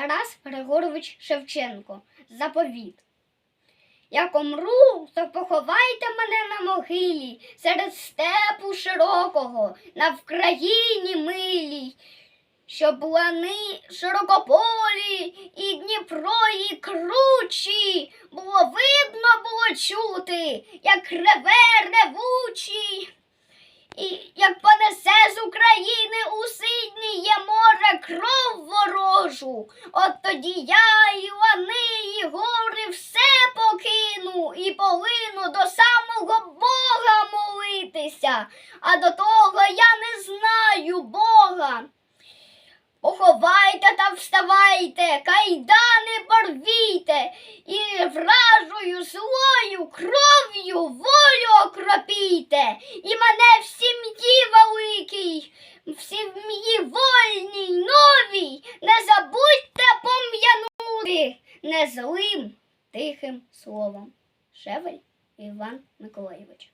Тарас Григорович Шевченко. Заповіт. Як умру, то поховайте мене на могилі серед степу широкого, на Вкраїні милій, щоб лани широкополі і Дніпро і кручі, було видно, було чути, як реве ревучий. І як понесе з України кров ворожу, от тоді я і лани, і гори все покину і полину до самого Бога молитися, а до того я не знаю Бога. Поховайте та вставайте, кайдани порвійте, і вражою злою кров'ю волю окропійте, і мене в сім'ї великій, в сім'ї вольній, новій, не забудьте пом'янути незлим тихим словом. Шевель Іван Миколайович.